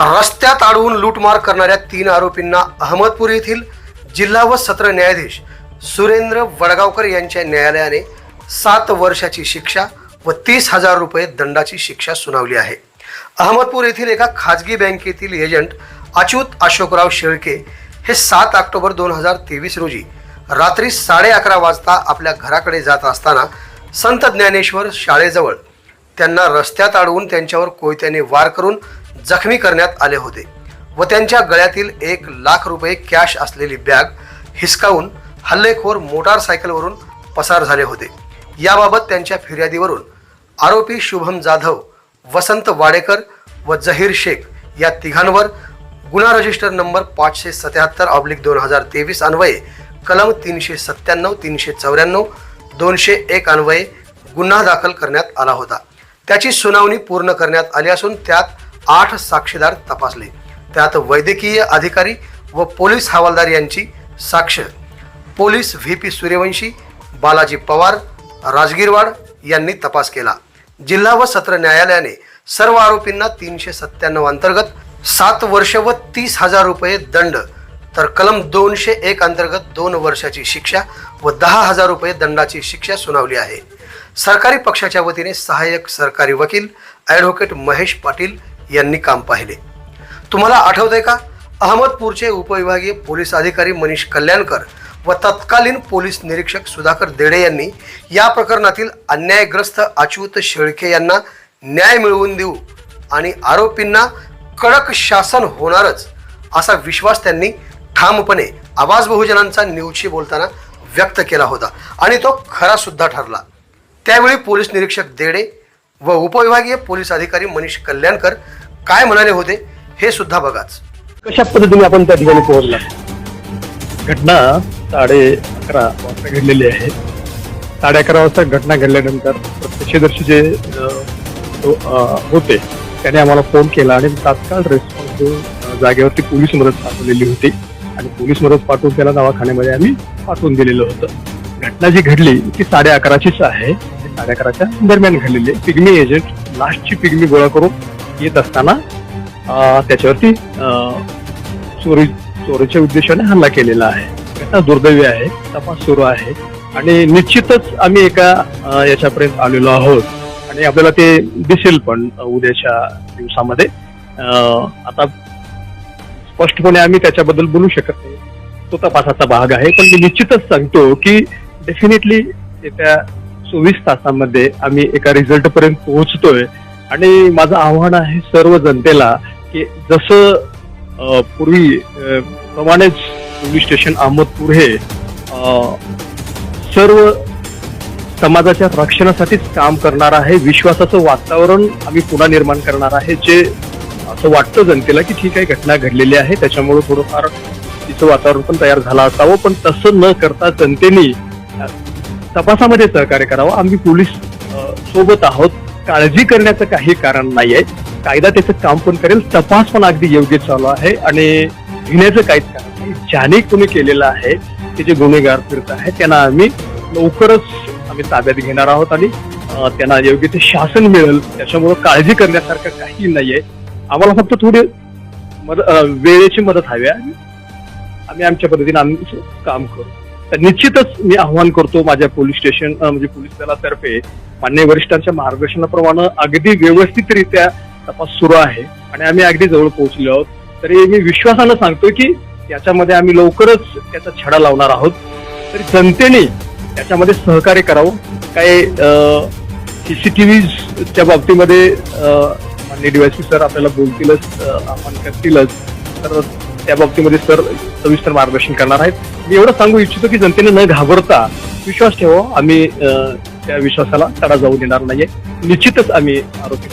रस्त्यात अडवून लूटमार करणाऱ्या तीन आरोपींना अहमदपूर येथील जिल्हा व सत्र न्यायाधीश सुरेंद्र वडगावकर यांच्या न्यायालयाने सात वर्षाची शिक्षा व तीस हजार रुपये दंडाची शिक्षा सुनावली आहे. अहमदपूर येथील एका खाजगी बँकेतील एजंट अच्युत अशोकराव शेळके हे सात ऑक्टोबर दोन हजार तेवीस रोजी रात्री साडे अकरा वाजता आपल्या घराकडे जात असताना संत ज्ञानेश्वर शाळेजवळ त्यांना रस्त्यात अडवून त्यांच्यावर कोयत्याने वार करून जखमी करण्यात आले होते व त्यांच्या गळ्यातील एक लाख रुपये कॅश असलेली बॅग हिसकावून हल्लेखोर मोटारसायकलवरून पसार झाले होते. याबाबत त्यांच्या फिर्यादीवरून आरोपी शुभम जाधव वसंत वाडेकर व जहीर शेख या तिघांवर गुन्हा रजिस्टर नंबर पाचशे सत्याहत्तर ऑब्लिक दोन हजार तेवीस अन्वये कलम तीनशे सत्त्याण्णव तीनशे चौऱ्याण्णव दोनशे एक अन्वये गुन्हा दाखल करण्यात आला होता. त्याची सुनावणी पूर्ण करण्यात आली असून त्यात आठ साक्षीदार तपासले. त्यात वैद्यकीय अधिकारी व पोलीस हवालदार यांची साक्ष. Police V P Suryavanshi Balaji Pawar Rajgirwad यांनी तपास केला. जिल्हा व सत्र न्यायालयाने सर्व आरोपींना तीनशे सत्त्याण्णव अंतर्गत सात वर्ष व तीस हजार रुपये दंड तर कलम दोनशे एक अंतर्गत दोन वर्षाची शिक्षा व दहा हजार रुपये दंडाची शिक्षा सुनावली आहे. सरकारी पक्षाच्या वतीने सहाय्यक सरकारी वकील ॲडव्होकेट महेश पाटील यांनी काम पाहिले. तुम्हाला आठवतंय का? अहमदपूरचे उपविभागीय पोलीस अधिकारी मनीष कल्याणकर व तत्कालीन पोलीस निरीक्षक सुधाकर देडे यांनी या प्रकरणातील अन्यायग्रस्त अच्युत शेळके यांना न्याय मिळवून देऊ आणि आरोपींना कडक शासन होणारच असा विश्वास त्यांनी ठामपणे आवाज बहुजनांचा न्यूजशी बोलताना व्यक्त केला होता. आणि तो खरा सुद्धा ठरला. त्यावेळी पोलीस निरीक्षक देडे व उपविभागीय पोलीस अधिकारी मनीष कल्याणकर काय म्हणाले होते हे सुद्धा बघाच. कशा पद्धतीने आपण त्या ठिकाणी पोहोचला? घटना साडे अकरा वाजता घडलेली आहे. साडे अकरा वाजता घटना घडल्यानंतर प्रत्यक्षदर्शी जे होते त्याने आम्हाला फोन केला आणि तात्काळ रिस्पॉन्स जागेवरती पोलीस मदत पाठवलेली होती. आणि पोलीस मदत पाठवून त्याला दवाखान्यामध्ये आम्ही पाठवून दिलेलं होतं. घटना जी घडली ती साडे अकराचीच आहे. साडे अकराच्या दरम्यान घडलेली आहे पिग्मी एजंट लास्टची पिग्मी गोळा करून येत असताना त्याच्यावरती चोरी चोरीच्या उद्देशाने हल्ला केलेला आहे. घटना दुर्दैवी आहे तपास सुरू आहे आणि निश्चितच आम्ही एका याच्यापर्यंत आलेलो आहोत. आणि आपल्याला ते दिसेल पण उद्याच्या दिवसामध्ये. आता स्पष्टपणे आम्ही त्याच्याबद्दल बोलू शकत नाही. तो तपासाचा भाग आहे पण मी निश्चितच सांगतो की डेफिनेटली येत्या चोवीस तासामध्ये आम्ही एका रिझल्ट पर्यंत पोहोचतोय. आणि माझं आव्हान आहे सर्व जनतेला की जसं पूर्वी प्रमाणेच पोलीस स्टेशन अहमदपूर हे सर्व समाजाच्या रक्षणासाठीच काम करणार आहे विश्वासाचं वातावरण आम्ही पुन्हा निर्माण करणार आहे जे असं वाटतं जनतेला की ठीक आहे घटना घडलेली आहे त्याच्यामुळे थोडंफार तिचं वातावरण पण तयार झालं असावं पण तसं न करता जनतेने तपासामध्ये सहकार्य करावं. आम्ही पोलीस सोबत आहोत. काळजी करण्याचं काही कारण नाही आहे कायदा त्याचं काम पण करेल. तपास पण अगदी योग्य चालू आहे आणि घेण्याचं काहीच कारण नाही. ज्याने कोणी केलेलं आहे ते जे गुन्हेगार फिरत आहेत त्यांना आम्ही लवकरच आम्ही ताब्यात घेणार आहोत आणि त्यांना योग्य ते शासन मिळेल. त्याच्यामुळं काळजी करण्यासारखं काही नाही आहे आम्हाला फक्त थोडी मदत वेळेची मदत हवी आहे. आम्ही आमच्या पद्धतीने आम्ही काम करू. निश्चितच मी आव्हान करतो माझ्या पोलीस स्टेशन म्हणजे पोलीस दलातर्फे मान्य वरिष्ठांच्या मार्गदर्शनाप्रमाणे अगदी व्यवस्थितरित्या तपास सुरू आहे आणि आम्ही अगदी जवळ पोहोचलो आहोत. तरी मी विश्वासानं सांगतो की याच्यामध्ये आम्ही लवकरच त्याचा छडा लावणार आहोत. तरी जनतेने याच्यामध्ये सहकार्य करावं. काही सीसीटीव्हीच्या बाबतीमध्ये मान्य माननीय डीवायसी सर आपल्याला बोलतीलच अ, आव्हान करतीलच. तर त्या बाबतीमध्ये सर सविस्तर मार्गदर्शन करणार आहेत. मी एवढं सांगू इच्छितो की जनतेने न घाबरता विश्वास ठेवा. आम्ही त्या विश्वासाला तडा जाऊ देणार नाहीये. निश्चितच आम्ही आरोपी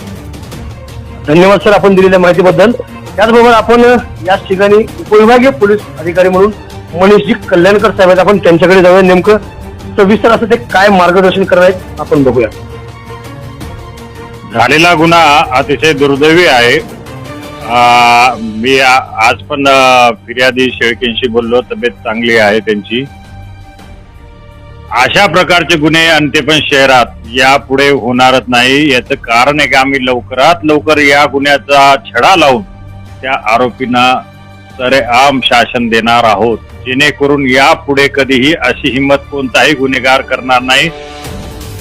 धन्यवाद सर आपण दिलेल्या माहितीबद्दल. त्याचबरोबर आपण याच ठिकाणी उपविभागीय पोलीस अधिकारी म्हणून मनीषजी कल्याणकर साहेब आहेत. आपण त्यांच्याकडे जाऊया. नेमकं सविस्तर असं ते काय मार्गदर्शन करणार आहेत आपण बघूया. झालेला गुन्हा अतिशय दुर्दैवी आहे. मी आज पण फिर्यादी शेळकेंशी बोललो. तब्येत चांगली आहे त्यांची. अशा प्रकारचे गुन्हे आणि ते पण शहरात यापुढे होणारच नाही. याचं कारण आहे की आम्ही लवकरात लवकर या गुन्ह्याचा छडा लावून त्या आरोपींना सरेआम शासन देणार आहोत. जेणेकरून यापुढे कधीही अशी हिंमत कोणताही गुन्हेगार करणार नाही.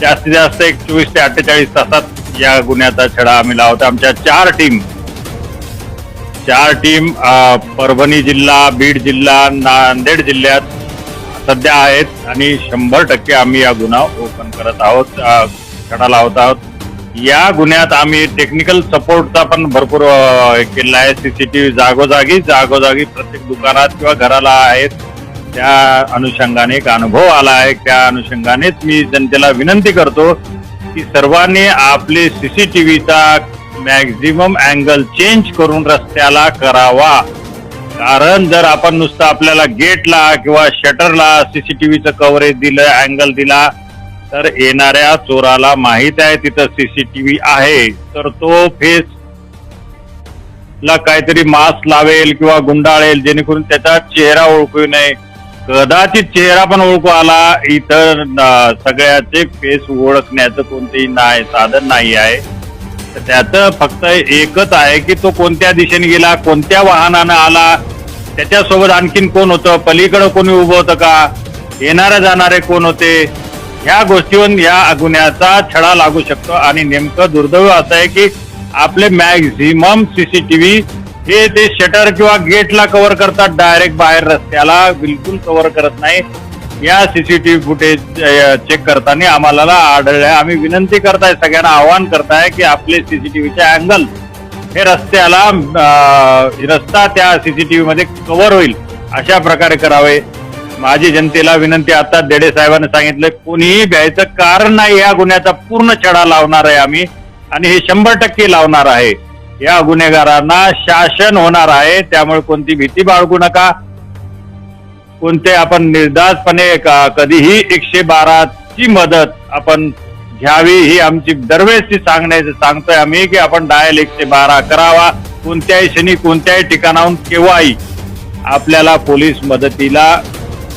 जास्तीत जास्त एक चोवीस ते अठ्ठेचाळीस तासात या गुन्ह्याचा छडा आम्ही लावतो. आमच्या चार टीम चार टीम परभणी जिल्हा बीड जिल्हा नांदेड जिल्ह्यात सध्या आहेत आणि शंभर टक्के आम्ही या गुन्हा ओपन करत आहोत छडा लावत आहोत. या गुन्ह्यात आम्ही टेक्निकल सपोर्टचा पण भरपूर अ, केलेला आहे. सीसीटीव्ही जागोजागी जागोजागी प्रत्येक दुकानात किंवा घराला आहेत. त्या अनुषंगाने एक अनुभव आला आहे. त्या अनुषंगानेच मी जनतेला विनंती करतो की सर्वांनी आपले सीसीटीव्हीचा मॅक्झिमम अँगल चेंज करून रस्त्याला करावा. कारण जर आपण नुसतं आपल्याला गेटला किंवा शटरला सीसीटीव्हीचं कव्हरेज दिलं अँगल दिला तर येणाऱ्या चोराला माहीत आहे तिथं सीसीटीव्ही आहे. तर तो फेस ला काहीतरी मास्क लावेल किंवा गुंडाळेल जेणेकरून त्याचा चेहरा ओळखू नये. कदाचित चेहरा पण ओळखू आला इतर सगळ्याचे फेस ओळखण्याचं कोणतेही नाही साधन नाही आहे त्याचं फक्त एकच आहे की तो कोणत्या दिशेने गेला कोणत्या वाहनानं आला त्याच्यासोबत आणखीन कोण होतं पलीकडं कोणी उभं होतं का येणारे जाणारे कोण होते ह्या गोष्टीवर या गुन्ह्याचा छडा लागू शकतो. आणि नेमकं दुर्दैव असं आहे की आपले मॅक्झिमम सीसीटीव्ही हे ते शटर किंवा गेटला कव्हर करतात डायरेक्ट बाहेर रस्त्याला बिलकुल कव्हर करत नाही. या सीसीटीव्ही फुटेज चेक करताना आम्हाला आढळले. आम्ही विनंती करताय सगळ्यांना आवाहन करताय की आपले सीसीटीव्हीचे अँगल हे रस्त्याला रस्ता त्या सीसीटीव्ही मध्ये कव्हर होईल. अशा प्रकारे करावे. माझी जनतेला विनंती आता देडे साहेबांनी सांगितलं कोणीही भ्यायचं कारण नाही या गुन्ह्याचा पूर्ण छडा लावणार आहे आम्ही आणि हे शंभर टक्के लावणार आहे. या गुन्हेगारांना शासन होणार आहे त्यामुळे कोणती भीती बाळगू नका. कोणते आपण निर्धासपणे कधीही एकशे बाराची मदत आपण घ्यावी ही आमची दरवेळेसची सांगण्याचं सांगतोय आम्ही की आपण डायल एकशे बारा करावा. कोणत्याही क्षणी कोणत्याही ठिकाणाहून केव्हाही आपल्याला पोलीस मदतीला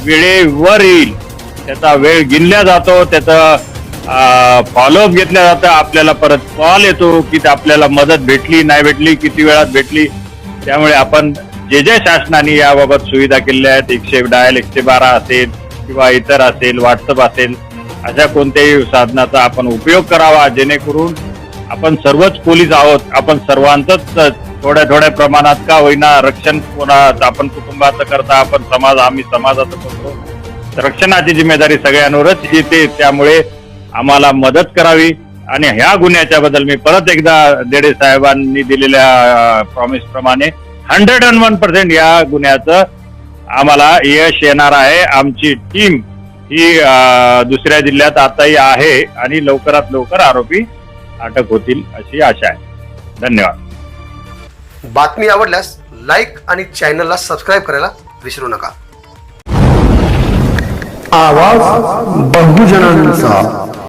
वेळेवर येईल. त्याचा वेळ गिनला जातो त्याचं फॉलोअप घेतलं जातं. आपल्याला परत कॉल येतो की आपल्याला मदत भेटली नाही भेटली किती वेळात भेटली. त्यामुळे आपण जे जे शासनाने याबाबत सुविधा केलेल्या आहेत एकशे डायल एकशे बारा असेल किंवा इतर असेल व्हॉट्सअप असेल अशा कोणत्याही साधनाचा आपण उपयोग करावा जेणेकरून आपण सर्वच पोलीस आहोत आपण सर्वांचंच थोड्या थोड्या प्रमाणात का होईना रक्षण कोणा आपण कुटुंबाचं करता आपण समाज आम्ही समाजाचं करतो. रक्षणाची जिम्मेदारी सगळ्यांवरच येते त्यामुळे आम्हाला मदत करावी आणि ह्या गुन्ह्याच्या बद्दल मी परत एकदा देडे साहेबांनी दिलेल्या प्रॉमिस प्रमाणे हंड्रेड अँड वन पर्सेंट या गुन्ह्याचं आम्हाला यश येणार आहे. आमची टीम ही दुसऱ्या जिल्ह्यात आताही आहे आणि लवकरात लवकर आरोपी अटक होतील अशी आशा आहे. धन्यवाद. बातमी आवडल्यास लाईक आणि चॅनलला सबस्क्राईब करायला विसरू नका. आवाज बहुजनांचा.